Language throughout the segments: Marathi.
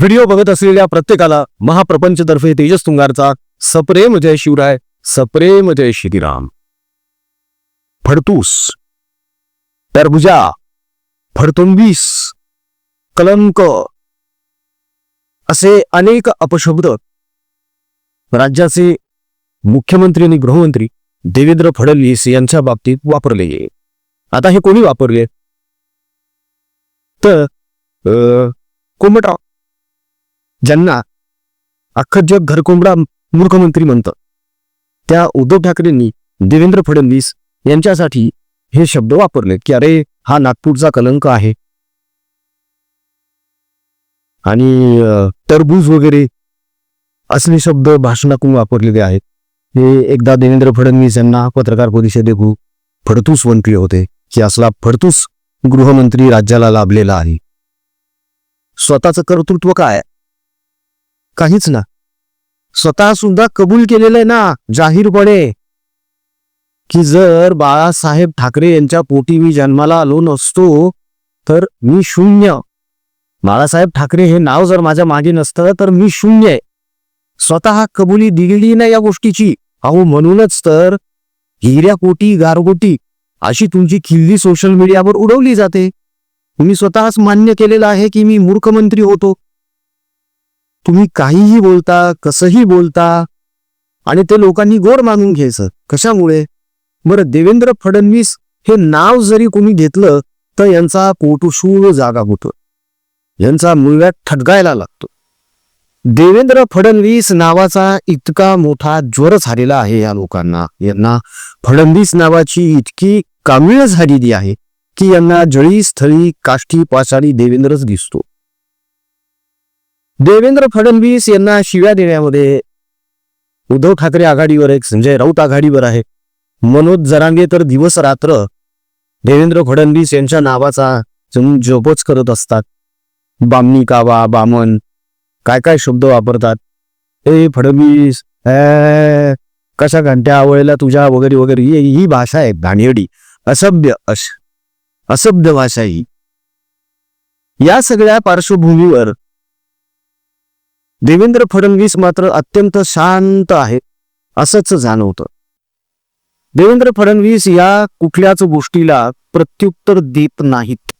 व्हिडिओ बघत असलेल्या प्रत्येकाला महाप्रपंचतर्फे तेजस तुंगारचा सप्रेम जय शिवराय सप्रेम जय श्रीराम. फडतूस. टरबुजा. फडतुंबीस कलंक. असे अनेक अपशब्द राज्याचे मुख्यमंत्री आणि गृहमंत्री देवेंद्र फडणवीस यांच्या बाबतीत वापरले. आता हे कोणी वापरले? तर अ, ज्यांना अख्खं जग घरकोंबडा मूर्खमंत्री म्हणतं. त्या उद्धव ठाकरेंनी देवेंद्र फडणवीस यांच्यासाठी हे शब्द वापरले की अरे हा नागपूरचा कलंक आहे. आणि तरबूज टरबूज वगैरे असले शब्द भाषणातून वापरलेले आहेत. हे एकदा देवेंद्र फडणवीस यांना पत्रकार परिषदेत फडतूस म्हटले होते की असला फडतूस गृहमंत्री राज्याला लाभलेला आहे. स्वतःचं कर्तृत्व काय? काहीच ना. स्वतः सुद्धा कबूल केलेलं आहे ना जाहीरपणे. की जर बाळासाहेब ठाकरे यांच्या पोटी मी जन्माला आलो नसतो तर मी शून्य. बाळासाहेब ठाकरे हे नाव जर माझ्या मागे नसतं तर मी शून्य आहे. स्वतः कबुली दिलेली नाही या गोष्टीची. अहो म्हणूनच तर हिऱ्या कोटी गारगोटी अशी तुमची खिल्ली सोशल मीडियावर उडवली जाते. तुम्ही स्वतःच मान्य केलेलं आहे की मी मूर्खमंत्री होतो. तुम्ही काहीही बोलता कसंही बोलता आणि ते लोकांनी गोड मागून घ्यायचं. कशामुळे? बरं देवेंद्र फडणवीस हे नाव जरी कोणी घेतलं तर यांचा कोटुशूळ जागा होतो. यांचा मुलगा ठटकायला लागतो. देवेंद्र फडणवीस नावाचा इतका मोठा ज्वर झालेला आहे या लोकांना. यांना फडणवीस नावाची इतकी कामिळ झालेली आहे की यांना जळी स्थळी काष्टी पाषाणी देवेंद्रच दिसतो. देवेंद्र फडणवीस यांना शिव्या देण्यामध्ये उद्धव ठाकरे आघाडीवर एक संजय राऊत आघाडीवर आहे. मनोज जरांगे तर दिवस रात्र देवेंद्र फडणवीस यांच्या नावाचा जोपच करत असतात. बामणी कावा बामन काय काय शब्द वापरतात? ए फडणवीस ए, कशा घंट्या आवळेला तुझ्या वगैरे वगैरे. ही भाषा आहे घाणेरडी असभ्य अश असभ्य भाषा ही. या सगळ्या पार्श्वभूमीवर देवेंद्र फडणवीस मात्र अत्यंत शांत आहे असंच जाणवतं. देवेंद्र फडणवीस या कुठल्याच गोष्टीला प्रत्युत्तर देत नाहीत.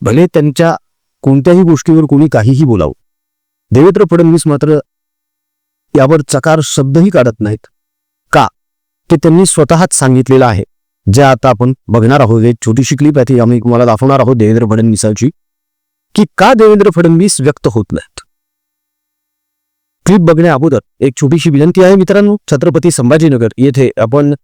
भले त्यांच्या कोणत्याही गोष्टीवर कोणी काहीही बोलावं. देवेंद्र फडणवीस मात्र यावर चकार शब्दही काढत नाहीत. का? ते त्यांनी स्वतःच सांगितलेलं आहे. जे आता आपण बघणार आहोत एक छोटीशी क्लिप आहे ती आम्ही तुम्हाला दाखवणार आहोत देवेंद्र फडणवीसाची की का देवेंद्र फडणवीस व्यक्त होत नाहीत. क्लिप बघण्या अगोदर एक छोटीशी विनंती आहे मित्रांनो. छत्रपती संभाजीनगर येथे आपण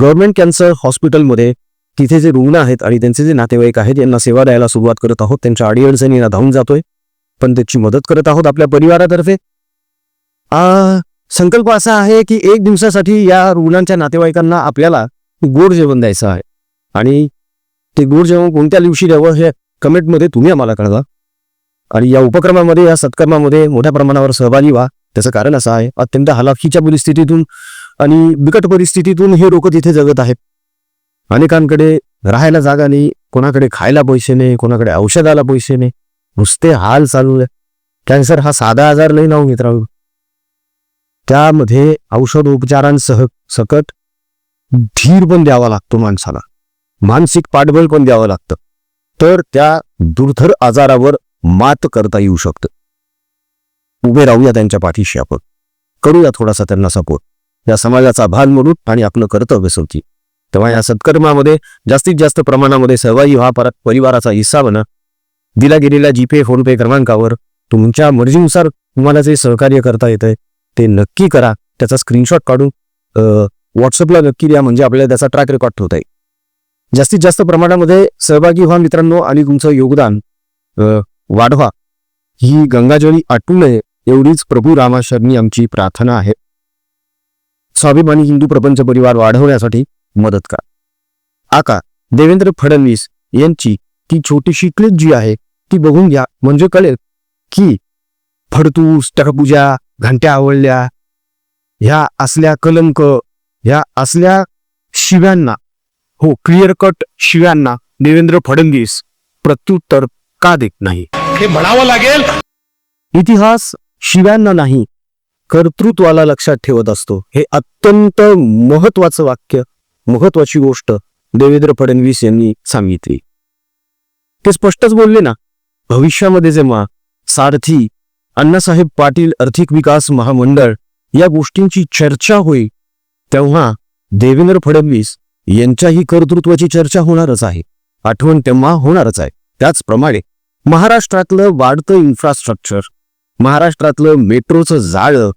गव्हर्नमेंट कॅन्सर हॉस्पिटलमध्ये तिथे जे रुग्ण आहेत आणि त्यांचे जे नातेवाईक आहेत यांना सेवा द्यायला सुरुवात करत आहोत. त्यांच्या अडीअडचणींना धावून जातोय. पण त्याची मदत करत आहोत आपल्या परिवारातर्फे. आ, संकल्प असा आहे की एक दिवसासाठी या रुग्णांच्या नातेवाईकांना आपल्याला गोड जेवण द्यायचं आहे. आणि ते गोड जेवण कोणत्या दिवशी द्यावं हे कमेंटमध्ये तुम्ही आम्हाला कळवा. आणि या उपक्रमामध्ये या सत्कर्मामध्ये मोठ्या प्रमाणावर सहभागी व्हा. त्याचं कारण असं आहे अत्यंत हलाखीच्या परिस्थितीतून आणि बिकट परिस्थितीतून हे लोक तिथे जगत आहेत. अनेकांकडे राहायला जागा नाही कोणाकडे खायला पैसे नाही कोणाकडे औषधाला पैसे नाही. नुसते हाल चालू आहे. कॅन्सर हा साधा आजार नाही ना हो मित्रांनो? त्यामध्ये औषधोपचारांसह सकट धीर पण द्यावा लागतो माणसाला. मानसिक पाठबळ पण द्यावं लागतं. तर त्या दुर्धर आजारावर मात करता येऊ शकतं. उभे राहूया त्यांच्या पाठीशी आपण. करूया थोडासा त्यांना सपोर्ट या समाजाचा भान म्हणून आणि आपलं कर्तव्य सोडती तेव्हा या सत्कर्मामध्ये जास्तीत जास्त प्रमाणामध्ये सहभागी व्हा. परत परिवाराचा हिस्सा बना. दिला गेलेल्या जीपे फोनपे क्रमांकावर तुमच्या मर्जीनुसार तुम्हाला जे सहकार्य करता येतंय ते नक्की करा. त्याचा स्क्रीनशॉट काढून व्हॉट्सअपला नक्की द्या. म्हणजे आपल्याला त्याचा ट्रॅक रेकॉर्ड ठेवता येईल. जास्तीत जास्त प्रमाणामध्ये सहभागी व्हा मित्रांनो. आणि तुमचं योगदान वाढवा. ही गंगाजळी आटू नये एवढीच प्रभू रामाशरणी आमची प्रार्थना आहे. स्वाभिमानी हिंदू प्रपंच परिवार वाढवण्यासाठी मदत करा. आका देवेंद्र फडणवीस यांची ती छोटीशी क्लिप जी आहे ती बघून घ्या. म्हणजे कळेल की फडतूस टकपूजा घंट्या आवडल्या ह्या असल्या कलंक ह्या असल्या शिव्यांना हो क्लिअर कट शिव्यांना देवेंद्र फडणवीस प्रत्युत्तर का देत नाही? हे म्हणावं लागेल. इतिहास शिव्यांना नाही कर्तृत्वाला लक्षात ठेवत असतो. हे अत्यंत महत्वाचं वाक्य महत्वाची गोष्ट देवेंद्र फडणवीस यांनी सांगितली. ते स्पष्टच बोलले ना भविष्यामध्ये जेव्हा सारथी अण्णासाहेब पाटील आर्थिक विकास महामंडळ या गोष्टींची चर्चा होईल तेव्हा देवेंद्र फडणवीस यांच्याही कर्तृत्वाची चर्चा होणारच आहे. आठवण तेव्हा होणारच आहे. त्याचप्रमाणे महाराष्ट्रातलं वाढतं इन्फ्रास्ट्रक्चर महाराष्ट्रातलं मेट्रोचं जाळं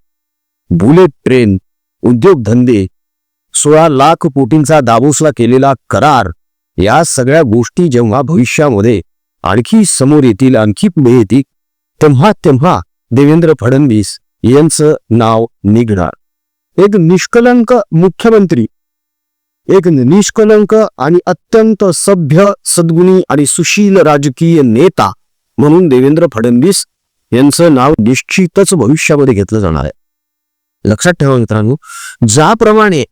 बुलेट ट्रेन उद्योगधंदे सोळा लाख कोटींचा दाबोसला केलेला करार या सगळ्या गोष्टी जेव्हा भविष्यामध्ये आणखी समोर येतील आणखी पुढे येतील तेव्हा तेव्हा देवेंद्र फडणवीस यांचं नाव निघणार. एक निष्कलंक मुख्यमंत्री एक निष्कलंक आणि अत्यंत सभ्य सद्गुणी आणि सुशील राजकीय नेता म्हणून देवेंद्र फडणवीस यांचं नाव निश्चितच भविष्यामध्ये घेतलं जाणार आहे. लक्षात ठेवा मित्रांनो ज्याप्रमाणे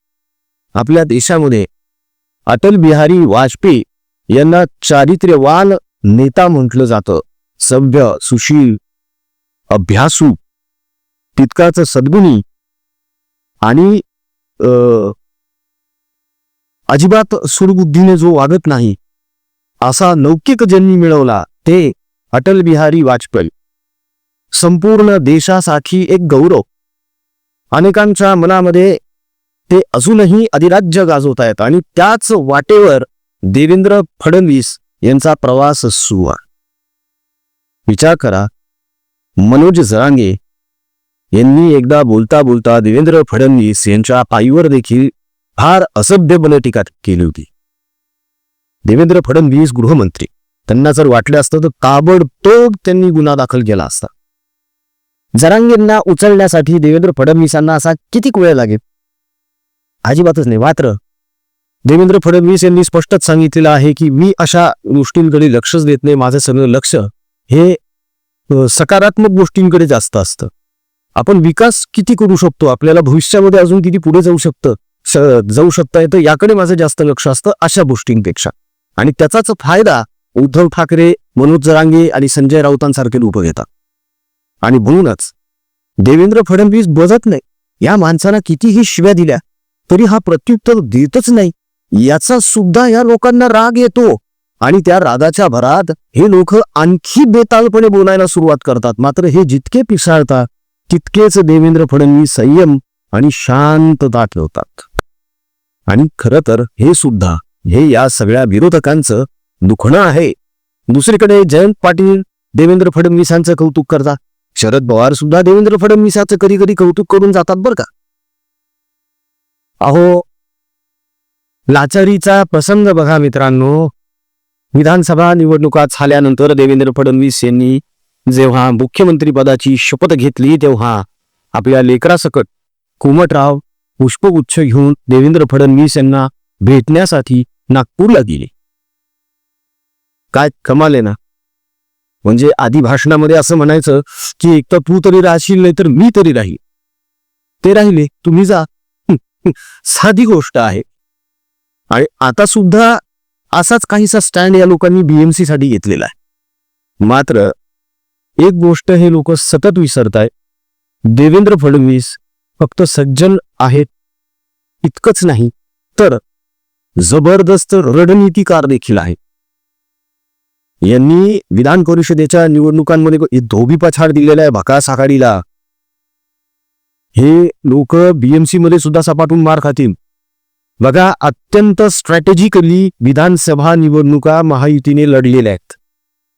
आपल्या देशामध्ये अटल बिहारी वाजपेयी यांना चारित्र्यवान नेता म्हटलं जातं सभ्य सुशील अभ्यासू तितकाच सद्गुणी आणि अजिबात सुरबुद्धीने जो वागत नाही असा लौकिक ज्यांनी मिळवला ते अटल बिहारी वाजपेयी. संपूर्ण देशासाठी एक गौरव. अनेकांच्या मनामध्ये ते अजूनही अधिराज्य गाजवत आहेत आणि त्याच वाटेवर देवेंद्र फडणवीस यांचा प्रवास सुरू आहे. विचार करा मनोज जरांगे यांनी एकदा बोलता बोलता देवेंद्र फडणवीस यांच्या पायीवर देखील फार असभ्यपणे टीका केली होती. देवेंद्र फडणवीस गृहमंत्री. त्यांना जर वाटलं असतं तर ताबडतोब त्यांनी गुन्हा दाखल केला असता. जरांगेंना उचलण्यासाठी देवेंद्र फडणवीसांना असा किती वेळ लागेल? अजिबातच नाही मात्र देवेंद्र फडणवीस यांनी स्पष्टच सांगितलेलं आहे की मी अशा गोष्टींकडे लक्षच देत नाही माझं सगळं लक्ष हे सकारात्मक गोष्टींकडे जास्त असतं. आपण विकास किती करू शकतो? आपल्याला भविष्यामध्ये अजून किती पुढे जाऊ शकतं? जाऊ शकता येतं? याकडे माझं जास्त लक्ष असतं अशा गोष्टींपेक्षा. आणि त्याचाच फायदा उद्धव ठाकरे मनोज जरांगे आणि संजय राऊतांसारखे लोक घेतात आणि म्हणूनच देवेंद्र फडणवीस बजत नाही. या माणसाला कितीही शिव्या दिल्या तरी हा प्रत्युत्तर देतच नाही. याचा सुद्धा या लोकांना राग येतो. आणि त्या रागाच्या भरात हे लोक आणखी बेतालपणे बोलायला सुरुवात करतात. मात्र हे जितके पिसाळतात तितकेच देवेंद्र फडणवीस संयम आणि शांतता ठेवतात. आणि खरं तर हे सुद्धा हे या सगळ्या विरोधकांचं दुखणं आहे. दुसरीकडे जयंत पाटील देवेंद्र फडणवीसांचं कौतुक करतात. शरद पवार सुद्धा देवेंद्र फडणवीसाचं कधी कधी कौतुक करून जातात बरं का? अहो लाचारीचा प्रसंग बघा मित्रांनो. विधानसभा निवडणुका झाल्यानंतर देवेंद्र फडणवीस यांनी जेव्हा मुख्यमंत्री पदाची शपथ घेतली तेव्हा आपल्या लेकरासकट कुमटराव पुष्पगुच्छ घेऊन देवेंद्र फडणवीस यांना भेटण्यासाठी नागपूरला गेले. काय कमाल आहे ना? म्हणजे आधी भाषणामध्ये असं म्हणायचं की एक तर तू तरी राहशील नाही तर मी तरी राहील. ते राहिले तुम्ही जा. साधी गोष्ट आहे. आणि आता सुद्धा असाच काहीसा स्टँड या लोकांनी बीएमसी साठी घेतलेला आहे. मात्र एक गोष्ट हे लोक सतत विसरताय. देवेंद्र फडणवीस फक्त सज्जन आहेत इतकंच नाही तर जबरदस्त रणनीतीकार देखील आहे यांनी विधान परिषदेच्या निवडणुकांमध्ये धोबी पछाड दिलेला आहे भकास आघाडीला. हे लोक बीएमसी मध्ये सुद्धा सपाटून मार खातील. बघा अत्यंत स्ट्रॅटेजिकली विधानसभा निवडणुका महायुतीने लढलेल्या आहेत.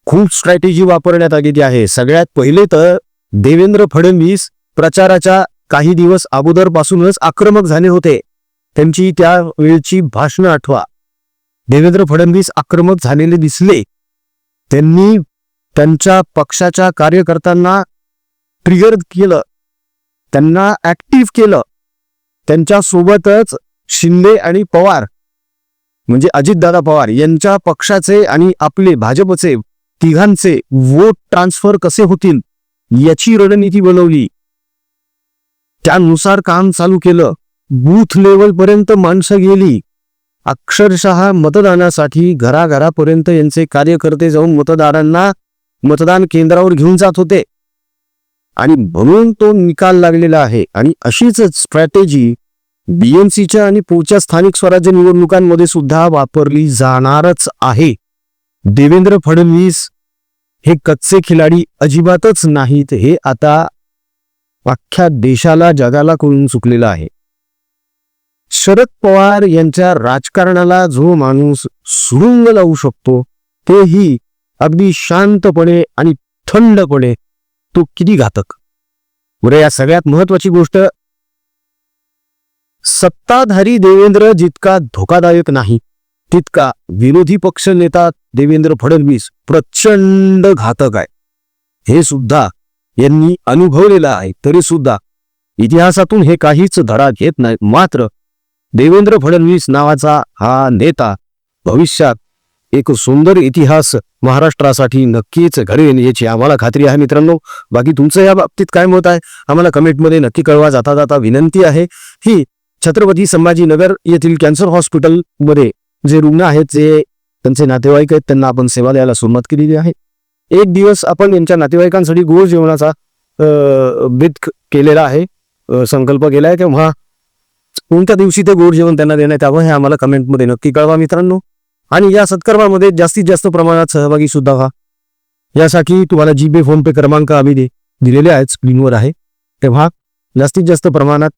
खूप स्ट्रॅटेजी वापरण्यात आलेली आहे. सगळ्यात पहिले तर देवेंद्र फडणवीस प्रचाराच्या काही दिवस अगोदरपासूनच आक्रमक झाले होते. त्यांची त्यावेळची भाषणं आठवा. देवेंद्र फडणवीस आक्रमक झालेले दिसले. त्यांनी त्यांच्या पक्षाच्या कार्यकर्त्यांना ट्रिगर केलं. त्यांना ऍक्टिव्ह केलं. त्यांच्या सोबतच शिंदे आणि पवार म्हणजे अजितदादा पवार यांच्या पक्षाचे आणि आपले भाजपचे तिघांचे वोट ट्रान्सफर कसे होतील याची रणनीती बनवली. त्यानुसार काम चालू केलं. बूथ लेवल पर्यंत माणसं गेली. अक्षरशः मतदानासाठी घराघरापर्यंत यांचे कार्यकर्ते जाऊन मतदारांना मतदान केंद्रावर घेऊन जात होते. आणि म्हणून तो निकाल लागलेला आहे. आणि अशीच स्ट्रॅटेजी बीएमसीच्या आणि पुढच्या स्थानिक स्वराज्य निवडणुकांमध्ये सुद्धा वापरली जाणारच आहे. देवेंद्र फडणवीस हे कच्चे खिलाडी अजिबातच नाहीत. हे आता अख्ख्या देशाला जगाला कळून चुकलेलं आहे. शरद पवार यांच्या राजकारणाला जो माणूस सुरुंग लावू शकतो तेही अगदी शांतपणे आणि थंडपणे तो किती घातक. बरं या सगळ्यात महत्वाची गोष्ट सत्ताधारी देवेंद्र जितका धोकादायक नाही तितका विरोधी पक्ष नेता देवेंद्र फडणवीस प्रचंड घातक आहे. हे सुद्धा यांनी अनुभवलेलं आहे तरी सुद्धा इतिहासातून हे काहीच धडा घेत नाही मात्र देवेंद्र फडणवीस नावाचा हा नेता भविष्यात एक सुंदर इतिहास महाराष्ट्रासाठी नक्कीच घडेल याची आम्हाला खात्री आहे मित्रांनो. बाकी तुमचं या बाबतीत काय मत आहे? आम्हाला कमेंटमध्ये नक्की कळवा. जाता जाता विनंती आहे ही छत्रपती संभाजीनगर येथील कॅन्सर हॉस्पिटलमध्ये जे रुग्ण आहेत जे त्यांचे नातेवाईक आहेत त्यांना आपण सेवा द्यायला सुरुवात केलेली आहे. एक दिवस आपण यांच्या नातेवाईकांसाठी गोड जेवणाचा अं, बेत केलेला आहे संकल्प केला आहे. तेव्हा कोणत्या दिवशी ते गोड जेवण त्यांना देण्यात यावं हे आम्हाला कमेंटमध्ये नक्की कळवा मित्रांनो. आणि या सत्कर्मामध्ये जास्तीत जास्त प्रमाणात सहभागी सुद्धा व्हा. यासाठी तुम्हाला जी पे फोन पे क्रमांक आम्ही दे दिलेले आहेत स्क्रीनवर आहे. तेव्हा जास्तीत जास्त प्रमाणात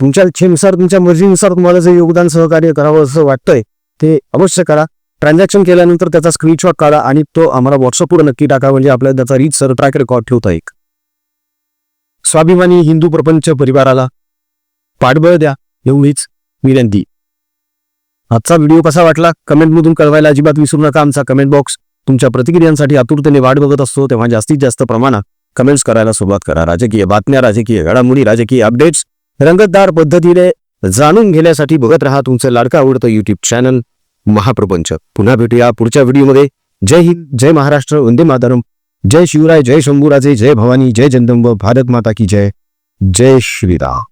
तुमच्या इच्छेनुसार तुमच्या मर्जीनुसार तुम्हाला जे योगदान सहकार्य करावं असं वाटतंय ते अवश्य करा. ट्रान्झॅक्शन केल्यानंतर त्याचा स्क्रीनशॉट काढा आणि तो आम्हाला व्हॉट्सअपवर नक्की टाका म्हणजे आपल्याला त्याचा रीच सर ट्रॅक रेकॉर्ड ठेवता एक स्वाभिमानी हिंदू प्रपंच परिवाराला पाठबळ द्या एवढीच विनंती. आजचा व्हिडिओ कसा वाटला? कमेंटमधून कळवायला अजिबात विसरू नका आमचा कमेंट बॉक्स तुमच्या प्रतिक्रियांसाठी आतुरतेने वाट बघत असतो तेव्हा जास्तीत जास्त प्रमाणात कमेंट्स करायला सुरुवात करा. राजकीय बातम्या राजकीय घडामोडी राजकीय अपडेट्स रंगतदार पद्धतीने जाणून घेण्यासाठी बघत राहा तुमचं लाडका आवडतं युट्यूब चॅनल महाप्रपंच. पुन्हा भेटूया पुढच्या व्हिडिओमध्ये. जय हिंद जय महाराष्ट्र वंदे मातरम. जय शिवराय जय शंभूराजे जय भवानी जय जगदंब भारत माता की जय. जय श्रीराम.